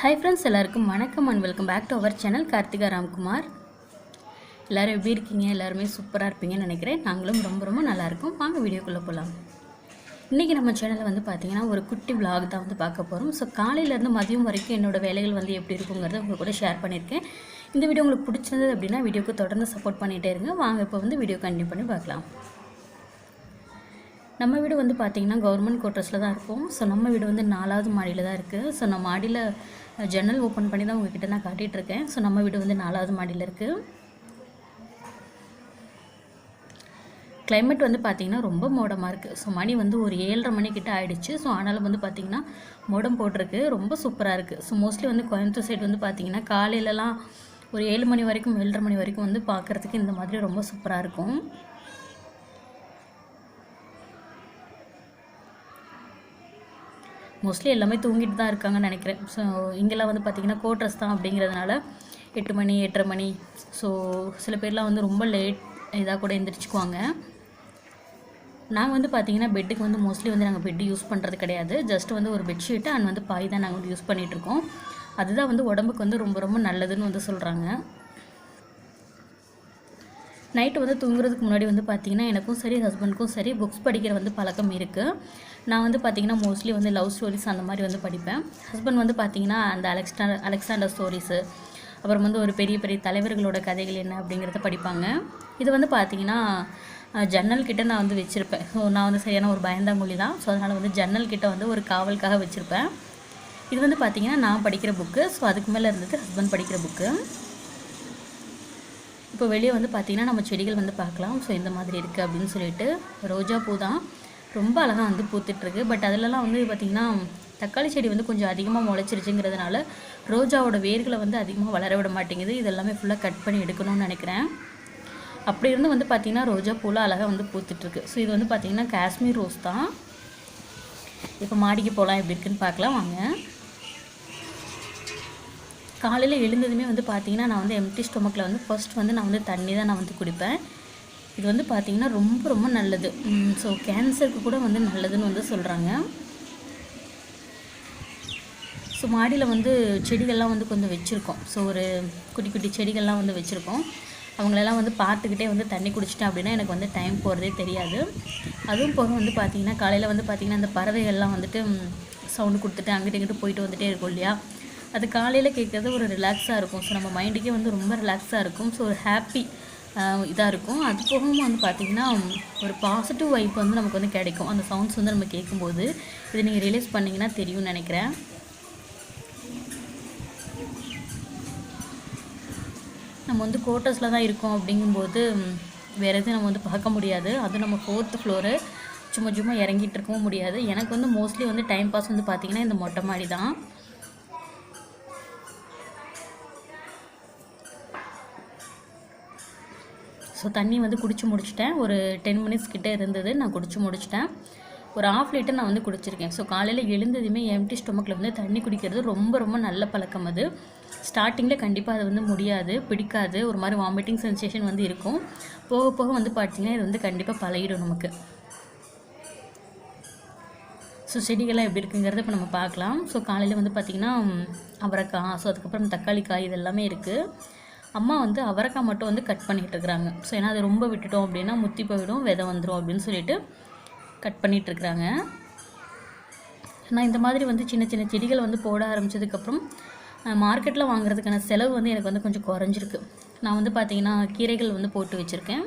High friends எல்லாருக்கும் வணக்கம் and welcome back to our channel Karthika Ramkumar எல்லோரும் எப்படி இருக்கீங்க? எல்லாருமே சூப்பராக இருப்பீங்கன்னு நினைக்கிறேன். நாங்களும் ரொம்ப ரொம்ப நல்லாயிருக்கும் வாங்க வீடியோக்குள்ளே போகலாம் இன்றைக்கி நம்ம சேனலில் வந்து பார்த்திங்கன்னா ஒரு குட்டி vlog தான் வந்து பார்க்க போகிறோம் ஸோ காலையிலேருந்து மதியம் வரைக்கும் என்னோடய வேலைகள் வந்து எப்படி இருக்குங்கிறத உங்களுக்கு கூட ஷேர் பண்ணியிருக்கேன். இந்த வீடியோ உங்களுக்கு பிடிச்சிருந்தது அப்படின்னா வீடியோக்கு தொடர்ந்து சப்போர்ட் பண்ணிகிட்டே இருங்க. வாங்க இப்போ வந்து வீடியோ கண்டினியூ பண்ணி பார்க்கலாம். நம்ம வீடு வந்து பார்த்திங்கன்னா கவர்மெண்ட் குவார்ட்டர்ஸில் தான் இருக்கும். ஸோ நம்ம வீடு வந்து நாலாவது மாடியில் தான் இருக்குது ஸோ நான் மாடியில் ஜன்னல் ஓப்பன் பண்ணி தான் உங்ககிட்ட நான் காட்டிகிட்டு இருக்கேன் ஸோ நம்ம வீடு வந்து நாலாவது மாடியில் இருக்குது கிளைமேட் வந்து பார்த்திங்கன்னா ரொம்ப மோடமாக இருக்குது ஸோ மணி வந்து ஒரு ஏழரை மணிக்கிட்ட ஆகிடுச்சு ஸோ ஆனாலும் வந்து பார்த்திங்கன்னா மோடம் போட்டிருக்கு. ரொம்ப சூப்பராக இருக்குது ஸோ மோஸ்ட்லி வந்து கோயம்புத்தூர் சைடு வந்து பார்த்திங்கன்னா காலையிலலாம் ஒரு ஏழு மணி வரைக்கும் ஏழரை மணி வரைக்கும் வந்து பார்க்குறதுக்கு இந்த மாதிரி ரொம்ப சூப்பராக இருக்கும். மோஸ்ட்லி எல்லாமே தூங்கிட்டு தான் இருக்காங்கன்னு நினைக்கிறேன். ஸோ இங்கெல்லாம் வந்து பார்த்திங்கன்னா கோட்ரஸ் தான் அப்படிங்கிறதுனால எட்டு மணி எட்டரை மணி. ஸோ சில பேர்லாம் வந்து ரொம்ப லேட் இதாக கூட எந்திரிச்சுக்குவாங்க. நாங்கள் வந்து பார்த்திங்கன்னா பெட்டுக்கு வந்து மோஸ்ட்லி வந்து நாங்கள் பெட்டு யூஸ் பண்ணுறது கிடையாது. ஜஸ்ட் வந்து ஒரு பெட்ஷீட்டு அண்ட் வந்து பாய் தான் நாங்கள் வந்து யூஸ் பண்ணிகிட்ருக்கோம் அதுதான் வந்து உடம்புக்கு வந்து ரொம்ப ரொம்ப நல்லதுன்னு வந்து சொல்கிறாங்க நைட்டு வந்து தூங்குறதுக்கு முன்னாடி வந்து பார்த்தீங்கன்னா எனக்கும் சரி ஹஸ்பண்டுக்கும் சரி புக்ஸ் படிக்கிற வந்து பழக்கம் இருக்குது நான் வந்து பார்த்திங்கன்னா மோஸ்ட்லி வந்து லவ் ஸ்டோரிஸ் அந்த மாதிரி வந்து படிப்பேன். ஹஸ்பண்ட் வந்து பார்த்திங்கன்னா அந்த அலெக்ஸ்டாண்டர் அலெக்சாண்டர் ஸ்டோரிஸு அப்புறம் வந்து ஒரு பெரிய பெரிய தலைவர்களோட கதைகள் என்ன அப்படிங்கிறத படிப்பாங்க. இது வந்து பார்த்திங்கன்னா ஜன்னல் கிட்ட நான் வந்து வச்சுருப்பேன். ஸோ நான் வந்து சரியான ஒரு பயந்தாங்குழி தான். ஸோ அதனால் வந்து ஜன்னல் கிட்ட வந்து ஒரு காவலுக்காக வச்சுருப்பேன். இது வந்து பார்த்திங்கன்னா நான் படிக்கிற புக்கு ஸோ அதுக்கு மேலே இருந்தது ஹஸ்பண்ட் படிக்கிற புக்கு இப்போ வெளியே வந்து பார்த்திங்கன்னா நம்ம செடிகள் வந்து பார்க்கலாம். ஸோ இந்த மாதிரி இருக்குது அப்படின்னு சொல்லிட்டு ரோஜா பூ தான் ரொம்ப அழகாக வந்து பூத்துட்ருக்கு பட் அதிலலாம் வந்து பார்த்திங்கன்னா தக்காளி செடி வந்து கொஞ்சம் அதிகமாக முளைச்சிருச்சுங்கிறதுனால ரோஜாவோட வேர்களை வந்து அதிகமாக வளர விட மாட்டேங்குது. இதெல்லாமே ஃபுல்லாக கட் பண்ணி எடுக்கணும்னு நினைக்கிறேன். அப்படி இருந்து வந்து பார்த்திங்கன்னா ரோஜா பூலாம் அழகாக வந்து பூத்துட்ருக்கு ஸோ இது வந்து பார்த்திங்கன்னா காஷ்மீர் ரோஸ் தான். இப்போ மாடிக்கு போகலாம். எப்படி இருக்குன்னு பார்க்கலாம். வாங்க. காலையில் எழுந்ததுமே வந்து பார்த்திங்கன்னா நான் வந்து எம்டி ஸ்டொமக்கில் வந்து ஃபர்ஸ்ட் வந்து நான் வந்து தண்ணி தான் நான் வந்து குடிப்பேன். இது வந்து பார்த்திங்கன்னா ரொம்ப ரொம்ப நல்லது. ஸோ கேன்சருக்கு கூட வந்து நல்லதுன்னு வந்து சொல்கிறாங்க ஸோ மாடியில் வந்து செடிகள்லாம் வந்து கொஞ்சம் வச்சுருக்கோம். ஸோ ஒரு குட்டி குட்டி செடிகள்லாம் வந்து வச்சுருக்கோம். அவங்களெல்லாம் வந்து பார்த்துக்கிட்டே வந்து தண்ணி குடிச்சிட்டேன் அப்படின்னா எனக்கு வந்து டைம் போகிறதே தெரியாது. அதுவும் போக வந்து பார்த்திங்கன்னா காலையில் வந்து பார்த்திங்கன்னா அந்த பறவைகள்லாம் வந்துட்டு சவுண்டு கொடுத்துட்டு அங்கிட்டு இங்கிட்டு போயிட்டு வந்துட்டே இருக்கும் இல்லையா? அது காலையில் கேட்குறது ஒரு ரிலாக்ஸாக இருக்கும். ஸோ நம்ம மைண்டுக்கே வந்து ரொம்ப ரிலாக்ஸாக இருக்கும். ஸோ ஒரு ஹாப்பி இதாக இருக்கும். அது போகவும் வந்து பார்த்திங்கன்னா ஒரு பாசிட்டிவ் வைப் வந்து நமக்கு வந்து கிடைக்கும். அந்த சவுண்ட்ஸ் வந்து நம்ம கேட்கும்போது இது நீங்கள் ரியலைஸ் பண்ணிங்கன்னா தெரியும்னு நினைக்கிறேன். நம்ம வந்து கோட்டர்ஸில் தான் இருக்கோம் அப்படிங்கும்போது வேறு எதுவும் நம்ம வந்து பார்க்க முடியாது. அதுவும் நம்ம ஃபோர்த்து ஃப்ளோரு சும்மா சும்மா இறங்கிட்டு இருக்கவும் முடியாது. எனக்கு வந்து மோஸ்ட்லி வந்து டைம் பாஸ் வந்து பார்த்திங்கன்னா இந்த மொட்டை மாடி தான் ஸோ தண்ணி வந்து குடிச்சு முடிச்சிட்டேன். ஒரு டென் மினிட்ஸ் கிட்டே இருந்தது. நான் குடிச்சு முடிச்சிட்டேன். ஒரு ஆஃப் லிட்டர் நான் வந்து குடிச்சிருக்கேன். ஸோ காலையில் எழுந்ததுமே எம்டி ஸ்டொமக்கில் வந்து தண்ணி குடிக்கிறது ரொம்ப ரொம்ப நல்ல பழக்கம் அது. ஸ்டார்டிங்கில் கண்டிப்பாக அது வந்து முடியாது. பிடிக்காது. ஒரு மாதிரி வாமிட்டிங் சென்சேஷன் வந்து இருக்கும். போக போக வந்து பார்த்தீங்கன்னா இது வந்து கண்டிப்பாக பழகிடும் நமக்கு. ஸோ செடிகள்லாம் எப்படி இருக்குங்கிறத இப்போ நம்ம பார்க்கலாம். ஸோ காலையில் வந்து பார்த்திங்கன்னா அவரைக்காய் ஸோ அதுக்கப்புறம் தக்காளி காய் இது எல்லாமே இருக்குது அம்மா வந்து அவரைக்காய் மட்டும் வந்து கட் பண்ணிகிட்ருக்குறாங்க இருக்கிறாங்க. ஸோ ஏன்னா அது ரொம்ப விட்டுட்டோம் அப்படின்னா முத்தி போயிடும் விதை வந்துடும் அப்படின்னு சொல்லிட்டு கட் பண்ணிகிட்ருக்குறாங்க இருக்கிறாங்க. நான் இந்த மாதிரி வந்து சின்ன சின்ன செடிகள் வந்து போட ஆரம்பிச்சதுக்கப்புறம் மார்க்கெட்டில் வாங்குறதுக்கான செலவு வந்து எனக்கு வந்து கொஞ்சம் குறைஞ்சிருக்கு. நான் வந்து பார்த்திங்கன்னா கீரைகள் வந்து போட்டு வச்சுருக்கேன்.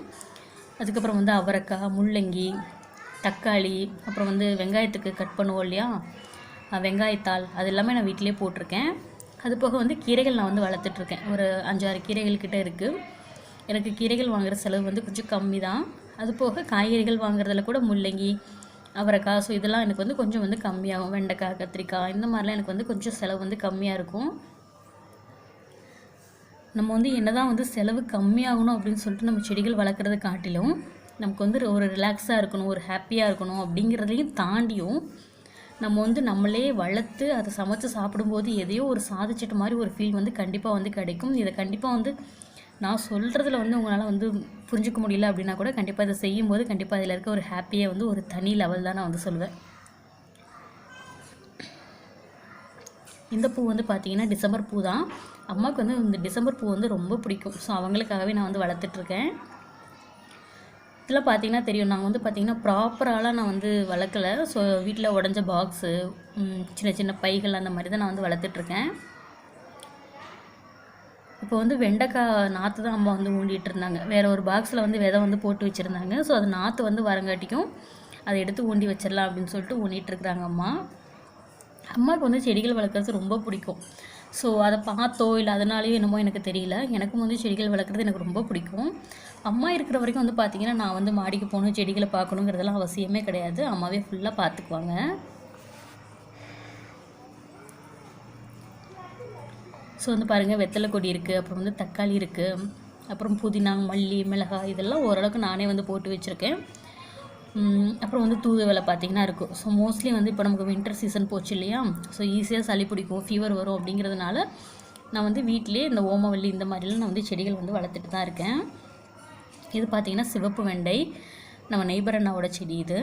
அதுக்கப்புறம் வந்து அவரைக்காய் முள்ளங்கி தக்காளி அப்புறம் வந்து வெங்காயத்துக்கு கட் பண்ணுவோம் இல்லையா? வெங்காயத்தாள் அது எல்லாமே நான் வீட்டிலே போட்டிருக்கேன். அது போக வந்து கீரைகள் நான் வந்து வளர்த்துட்ருக்கேன். ஒரு அஞ்சாறு கீரைகள் கிட்ட இருக்குது எனக்கு கீரைகள் வாங்குற செலவு வந்து கொஞ்சம் கம்மி தான். அது போக காய்கறிகள் வாங்குறதுல கூட முள்ளங்கி அவரைக்காய் ஸோ இதெல்லாம் எனக்கு வந்து கொஞ்சம் வந்து கம்மியாகும். வெண்டைக்காய் கத்திரிக்காய் இந்த மாதிரிலாம் எனக்கு வந்து கொஞ்சம் செலவு வந்து கம்மியாக இருக்கும். நம்ம வந்து என்ன தான் வந்து செலவு கம்மியாகணும் அப்படின்னு சொல்லிட்டு நம்ம செடிகள் வளர்க்குறத காட்டிலும் நமக்கு வந்து ஒரு ரிலாக்ஸாக இருக்கணும் ஒரு ஹாப்பியாக இருக்கணும் அப்படிங்கிறதையும் தாண்டியும் நம்ம வந்து நம்மளே வளர்த்து அதை சமைச்சு சாப்பிடும்போது எதையோ ஒரு சாதிச்சிட்ட மாதிரி ஒரு ஃபீல் வந்து கண்டிப்பாக வந்து கிடைக்கும். இதை கண்டிப்பாக வந்து நான் சொல்கிறதுல வந்து உங்களால் வந்து புரிஞ்சுக்க முடியல அப்படின்னா கூட கண்டிப்பாக இதை செய்யும்போது கண்டிப்பாக அதில் இருக்க ஒரு ஹாப்பியை வந்து ஒரு தனி லெவல் தான் நான் வந்து சொல்லுவேன். இந்த பூ வந்து பார்த்தீங்கன்னா டிசம்பர் பூ தான். அம்மாவுக்கு வந்து இந்த டிசம்பர் பூ வந்து ரொம்ப பிடிக்கும். ஸோ அவங்களுக்காகவே நான் வந்து வளர்த்துட்ருக்கேன் ஃபஸ்ட்டில் பார்த்தீங்கன்னா தெரியும். நாங்கள் வந்து பார்த்தீங்கன்னா ப்ராப்பராலாம் நான் வந்து வளர்க்கலை. ஸோ வீட்டில் உடஞ்ச பாக்ஸு சின்ன சின்ன பைகள் அந்த மாதிரி தான் நான் வந்து வளர்த்துட்ருக்கேன் இப்போ வந்து வெண்டைக்காய் நாற்று தான் அம்மா வந்து ஊண்டிகிட்டு இருந்தாங்க. வேறு ஒரு பாக்ஸில் வந்து விதை வந்து போட்டு வச்சுருந்தாங்க. ஸோ அது நாற்று வந்து வரங்காட்டிக்கும் அதை எடுத்து ஊண்டி வச்சிடலாம் அப்படின்னு சொல்லிட்டு ஊண்டிகிட்டு இருக்கிறாங்க அம்மா. அம்மாவுக்கு வந்து செடிகள் வளர்க்குறது ரொம்ப பிடிக்கும். ஸோ அதை பார்த்தோ இல்லை அதனாலேயோ என்னமோ எனக்கு தெரியல. எனக்கும் வந்து செடிகள் வளர்க்குறது எனக்கு ரொம்ப பிடிக்கும். அம்மா இருக்கிற வரைக்கும் வந்து பார்த்திங்கன்னா நான் வந்து மாடிக்கு போகணும் செடிகளை பார்க்கணுங்கிறதெல்லாம் அவசியமே கிடையாது. அம்மாவே ஃபுல்லாக பார்த்துக்குவாங்க ஸோ வந்து பாருங்கள் வெத்தலை கொடி இருக்குது அப்புறம் வந்து தக்காளி இருக்குது அப்புறம் புதினா மல்லி மிளகாய் இதெல்லாம் ஓரளவுக்கு நானே வந்து போட்டு வச்சுருக்கேன். அப்புறம் வந்து தூதுவலை பார்த்தீங்கன்னா இருக்கும். ஸோ மோஸ்ட்லி வந்து இப்போ நமக்கு வின்டர் சீசன் போச்சு இல்லையா? ஸோ ஈஸியாக சளி பிடிக்கும் ஃபீவர் வரும் அப்படிங்கிறதுனால நான் வந்து வீட்டிலே இந்த ஓமவல்லி இந்த மாதிரிலாம் நான் வந்து செடிகள் வந்து வளர்த்துட்டு தான் இருக்கேன். இது பார்த்திங்கன்னா சிவப்பு வெண்டை நம்ம நெய்பர் அண்ணாவோட செடி இது.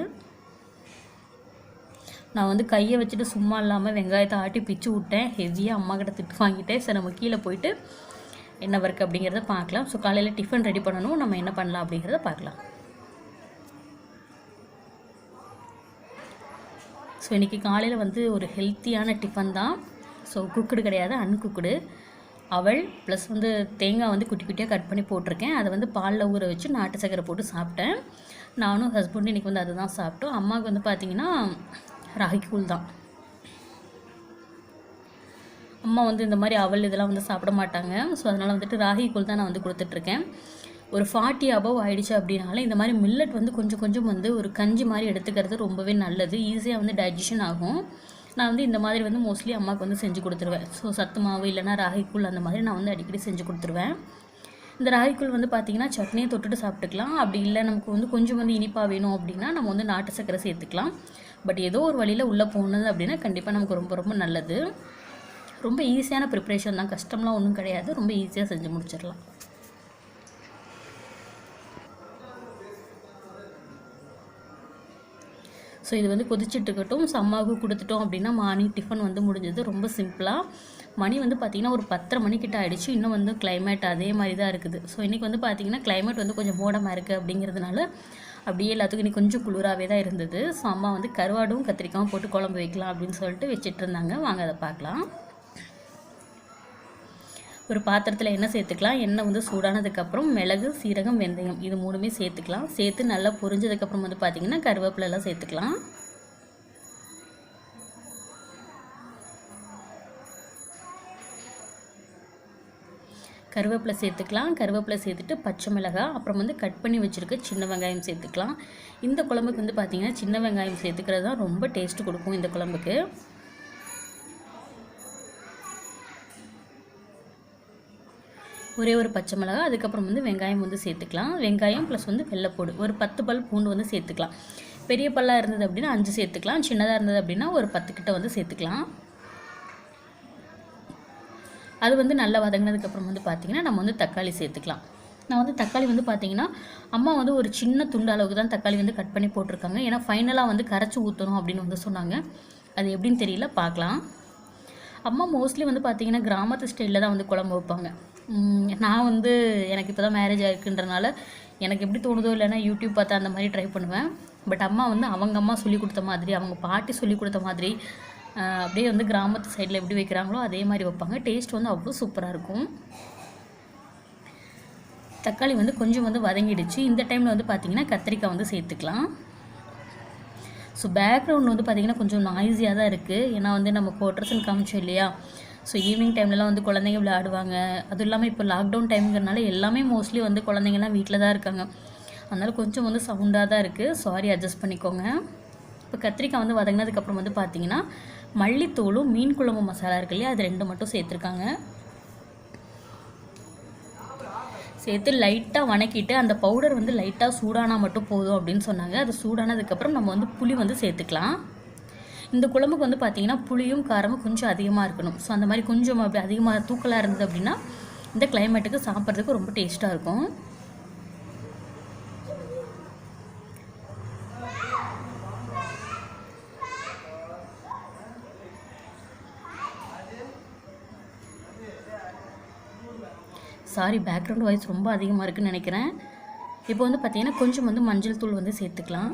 நான் வந்து கையை வச்சுட்டு சும்மா இல்லாமல் வெங்காயத்தை ஆட்டி பிச்சு விட்டேன். ஹெவியாக அம்மா கிட்ட திட்டு வாங்கிட்டேன். சரி நம்ம கீழே போயிட்டு என்ன ஒர்க் அப்படிங்கிறத பார்க்கலாம். ஸோ காலையில் டிஃபன் ரெடி பண்ணணும். நம்ம என்ன பண்ணலாம் அப்படிங்கிறத பார்க்கலாம். ஸோ இன்றைக்கி காலையில் வந்து ஒரு ஹெல்த்தியான டிஃபன் தான். ஸோ குக்குடு கிடையாது அன்குக்குடு. அவள் ப்ளஸ் வந்து தேங்காய் வந்து குட்டி குட்டியாக கட் பண்ணி போட்டிருக்கேன். அதை வந்து பாலில் ஊற வச்சு நாட்டு சக்கரை போட்டு சாப்பிட்டேன். நானும் ஹஸ்பண்டும் இன்றைக்கி வந்து அதுதான் சாப்பிட்டோம். அம்மாவுக்கு வந்து பார்த்திங்கன்னா ராகி கூழ் தான். அம்மா வந்து இந்த மாதிரி அவல் இதெல்லாம் வந்து சாப்பிட மாட்டாங்க. ஸோ அதனால் வந்துட்டு ராகி கூழ் தான் நான் வந்து கொடுத்துட்ருக்கேன் ஒரு ஃபார்ட்டி அபவ் ஆயிடுச்சு அப்படின்னாலும் இந்த மாதிரி மில்லட் வந்து கொஞ்சம் கொஞ்சம் வந்து ஒரு கஞ்சி மாதிரி எடுத்துக்கிறது ரொம்பவே நல்லது. ஈஸியாக வந்து டைஜஷன் ஆகும். நான் வந்து இந்த மாதிரி வந்து மோஸ்ட்லி அம்மாவுக்கு வந்து செஞ்சு கொடுத்துருவேன். ஸோ சத்து மாவு இல்லைன்னா ராகிக்கூழ் அந்த மாதிரி நான் வந்து அடிக்கடி செஞ்சு கொடுத்துருவேன். இந்த ராகிக்கூழ் வந்து பார்த்திங்கன்னா சட்னியை தொட்டுட்டு சாப்பிட்டுக்கலாம். அப்படி இல்லை நமக்கு வந்து கொஞ்சம் வந்து இனிப்பாக வேணும் அப்படின்னா நம்ம வந்து நாட்டு சக்கரை சேர்த்துக்கலாம். பட் ஏதோ ஒரு வழியில் உள்ளே போனது அப்படின்னா கண்டிப்பாக நமக்கு ரொம்ப ரொம்ப நல்லது. ரொம்ப ஈஸியான ப்ரிப்ரேஷன் தான். கஷ்டம்லாம் ஒன்றும் கிடையாது. ரொம்ப ஈஸியாக செஞ்சு முடிச்சிடலாம். ஸோ இது வந்து கொதிச்சிட்டு இருக்கட்டும் ஸோ அம்மாவுக்கு கொடுத்துட்டோம் அப்படின்னா மார்னிங் டிஃபன் வந்து முடிஞ்சது. ரொம்ப சிம்பிளாக மணி வந்து பார்த்திங்கன்னா ஒரு பத்தரை மணிக்கிட்ட ஆகிடுச்சு இன்னும் வந்து கிளைமேட் அதே மாதிரி தான் இருக்குது. ஸோ இன்றைக்கி வந்து பார்த்திங்கன்னா கிளைமேட் வந்து கொஞ்சம் மோடமாக இருக்குது அப்படிங்கிறதுனால அப்படியே எல்லாத்துக்கும் இன்றைக்கி கொஞ்சம் குளிராகவே தான் இருந்தது. ஸோ அம்மா வந்து கருவாடும் கத்திரிக்காயும் போட்டு குழம்பு வைக்கலாம் அப்படின்னு சொல்லிட்டு வச்சிட்டு இருந்தாங்க வாங்க அதை பார்க்கலாம். ஒரு பாத்திரத்தில் எண்ணெய் சேர்த்துக்கலாம். எண்ணெய் வந்து சூடானதுக்கப்புறம் மிளகு சீரகம் வெந்தயம் இது மூணுமே சேர்த்துக்கலாம். சேர்த்து நல்லா பொரிஞ்சதுக்கப்புறம் வந்து பார்த்திங்கன்னா கருவேப்பிலெல்லாம் சேர்த்துக்கலாம். கருவேப்பிலை சேர்த்துக்கலாம். கருவேப்பிலை சேர்த்துட்டு பச்சை மிளகாய் அப்புறம் வந்து கட் பண்ணி வச்சுருக்க சின்ன வெங்காயம் சேர்த்துக்கலாம். இந்த குழம்புக்கு வந்து பார்த்திங்கன்னா சின்ன வெங்காயம் சேர்த்துக்கிறது தான் ரொம்ப டேஸ்ட்டு கொடுக்கும் இந்த குழம்புக்கு. ஒரே ஒரு பச்சை மிளகா அதுக்கப்புறம் வந்து வெங்காயம் வந்து சேர்த்துக்கலாம். வெங்காயம் ப்ளஸ் வந்து வெள்ளைப்பூடு ஒரு பத்து பல் பூண்டு வந்து சேர்த்துக்கலாம். பெரிய பல்லாக இருந்தது அப்படின்னா அஞ்சு சேர்த்துக்கலாம். சின்னதாக இருந்தது அப்படின்னா ஒரு பத்து கிட்ட வந்து சேர்த்துக்கலாம். அது வந்து நல்லா வதங்கினதுக்கப்புறம் வந்து பார்த்திங்கன்னா நம்ம வந்து தக்காளி சேர்த்துக்கலாம். நான் வந்து தக்காளி வந்து பார்த்தீங்கன்னா அம்மா வந்து ஒரு சின்ன துண்டு அளவுக்கு தான் தக்காளி வந்து கட் பண்ணி போட்டிருக்காங்க. ஏன்னா ஃபைனலாக வந்து கரைச்சி ஊற்றணும் அப்படின்னு வந்து சொன்னாங்க. அது எப்படின்னு தெரியல பார்க்கலாம். அம்மா மோஸ்ட்லி வந்து பார்த்தீங்கன்னா கிராமத்து ஸ்டைலில் தான் வந்து குழம்பு வைப்பாங்க. நான் வந்து எனக்கு இப்போ தான் மேரேஜ் ஆயிருக்குன்றனால எனக்கு எப்படி தோணுதோ இல்லைன்னா யூடியூப் பார்த்து அந்த மாதிரி ட்ரை பண்ணுவேன். பட் அம்மா வந்து அவங்க அம்மா சொல்லி கொடுத்த மாதிரி அவங்க பாட்டி சொல்லி கொடுத்த மாதிரி அப்படியே வந்து கிராமத்து சைடில் எப்படி வைக்கிறாங்களோ அதே மாதிரி வைப்பாங்க. டேஸ்ட் வந்து அவ்வளோ சூப்பராக இருக்கும். தக்காளி வந்து கொஞ்சம் வந்து வதங்கிடுச்சு. இந்த டைமில் வந்து பார்த்திங்கன்னா கத்திரிக்காய் வந்து சேர்த்துக்கலாம். ஸோ பேக்ரவுண்ட் வந்து பார்த்திங்கன்னா கொஞ்சம் நாய்ஸியாக தான் இருக்குது ஏன்னா வந்து நம்ம கோட்ரஸ்ன்னு காமிச்சோம் இல்லையா? ஸோ ஈவினிங் டைம்லலாம் வந்து குழந்தைங்க விளையாடுவாங்க. அதுவும் இல்லாமல் இப்போ லாக்டவுன் டைம்ங்கிறனால எல்லாமே மோஸ்ட்லி வந்து குழந்தைங்கலாம் வீட்டில் தான் இருக்காங்க. அதனால் கொஞ்சம் வந்து சவுண்டாக தான் இருக்குது சாரி அட்ஜஸ்ட் பண்ணிக்கோங்க. இப்போ கத்திரிக்காய் வந்து வதங்கினதுக்கப்புறம் வந்து பார்த்தீங்கன்னா மல்லித்தூளும் மீன் குழம்பு மசாலா இருக்கு இல்லையா? அது ரெண்டு மட்டும் சேர்த்துருக்காங்க. சேர்த்து லைட்டாக வணக்கிட்டு அந்த பவுடர் வந்து லைட்டாக சூடானா மட்டும் போதும் அப்படின்னு சொன்னாங்க. அது சூடானதுக்கப்புறம் நம்ம வந்து புளி வந்து சேர்த்துக்கலாம். இந்த குழம்புக்கு வந்து பார்த்தீங்கன்னா புளியும் காரமும் கொஞ்சம் அதிகமாக இருக்கணும். ஸோ அந்த மாதிரி கொஞ்சம் அப்படி அதிகமாக தூக்கலாக இருந்தது அப்படின்னா இந்த கிளைமேட்டுக்கு சாப்பிட்றதுக்கு ரொம்ப டேஸ்ட்டாக இருக்கும். சாரி பேக்ரவுண்ட் வாய்ஸ் ரொம்ப அதிகமாக இருக்குதுன்னு நினைக்கிறேன். இப்போ வந்து பார்த்திங்கன்னா கொஞ்சம் வந்து மஞ்சள் தூள் வந்து சேர்த்துக்கலாம்.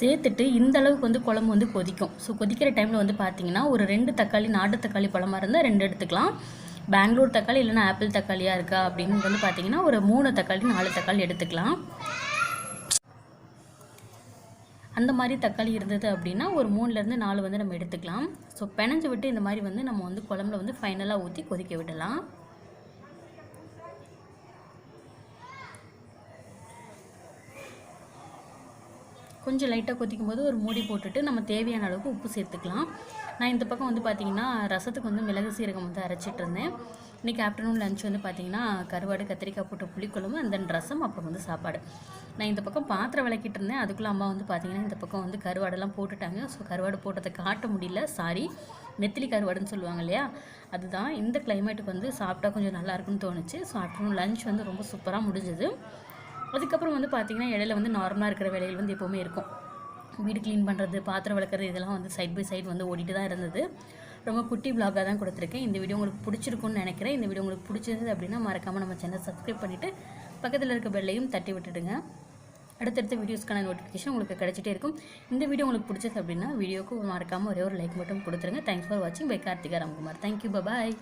சேர்த்துட்டு இந்த அளவுக்கு வந்து குழம்பு வந்து கொதிக்கும். ஸோ கொதிக்கிற டைமில் வந்து பார்த்தீங்கன்னா ஒரு ரெண்டு தக்காளி நாட்டு தக்காளி பழமாக இருந்தால் ரெண்டு எடுத்துக்கலாம். பெங்களூர் தக்காளி இல்லைன்னா ஆப்பிள் தக்காளியாக இருக்கா அப்படின்னு வந்து பார்த்தீங்கன்னா ஒரு மூணு தக்காளி நாலு தக்காளி எடுத்துக்கலாம். அந்த மாதிரி தக்காளி இருந்தது அப்படின்னா ஒரு மூணுலேருந்து நாலு வந்து நம்ம எடுத்துக்கலாம். ஸோ பிணைஞ்சு விட்டு இந்த மாதிரி வந்து நம்ம வந்து குழம்புல வந்து ஃபைனலாக ஊற்றி கொதிக்க விடலாம். கொஞ்சம் லைட்டாக கொதிக்கும் போது ஒரு மூடி போட்டுட்டு நம்ம தேவையான அளவுக்கு உப்பு சேர்த்துக்கலாம். நான் இந்த பக்கம் வந்து பார்த்திங்கன்னா ரசத்துக்கு வந்து மிளகு சீரகம் வந்து அரைச்சிட்டு இருந்தேன். இன்றைக்கி ஆஃப்டர்நூன் லஞ்ச் வந்து பார்த்திங்கன்னா கருவாடு கத்திரிக்காய் போட்டு புளிக்குழம்பு அந்த ரசம் அப்புறம் வந்து சாப்பாடு. நான் இந்த பக்கம் பாத்திரம் விளக்கிட்டு இருந்தேன். அதுக்குள்ளே அம்மா வந்து பார்த்திங்கன்னா இந்த பக்கம் வந்து கருவாடெல்லாம் போட்டுட்டாங்க. ஸோ கருவாடு போட்டதை காட்ட முடியல. சாரி நெத்திலி கருவாடுன்னு சொல்லுவாங்க இல்லையா? அதுதான். இந்த கிளைமேட்டுக்கு வந்து சாப்பிட்டா கொஞ்சம் நல்லாயிருக்குன்னு தோணுச்சு. ஸோ ஆஃப்டர்நூன் லஞ்ச் வந்து ரொம்ப சூப்பராக முடிஞ்சுது. அதுக்கப்புறம் வந்து பார்த்திங்கன்னா இடையில வந்து நார்மலாக இருக்கிற வேலைகள் வந்து எப்போவுமே இருக்கும். வீடு க்ளீன் பண்ணுறது பாத்திரம் விளக்குறது இதெல்லாம் வந்து சைட் பை சைடு வந்து ஓடிட்டு தான் இருந்தது. ரொம்ப குட்டி vlog-ஆ தான் கொடுத்துருக்கேன். இந்த வீடியோ உங்களுக்கு பிடிச்சிருக்கும்னு நினைக்கிறேன். இந்த வீடியோ உங்களுக்கு பிடிச்சிருந்தது அப்படின்னா மறக்காமல் நம்ம சேனல் சப்ஸ்கிரைப் பண்ணிவிட்டு பக்கத்தில் இருக்க பெல்லையும் தட்டி விட்டுடுங்க. அடுத்தடுத்த வீடியோஸ்க்கான நோட்டிஃபிகேஷன் உங்களுக்கு கிடச்சிட்டே இருக்கும். இந்த வீடியோ உங்களுக்கு பிடிச்சது அப்படின்னா வீடியோக்கு மறக்காமல் ஒரே ஒரு லைக் மட்டும் கொடுத்துருங்க. தேங்க்ஸ் ஃபார் வாட்சிங் bye Karthika Ramkumar thank you bye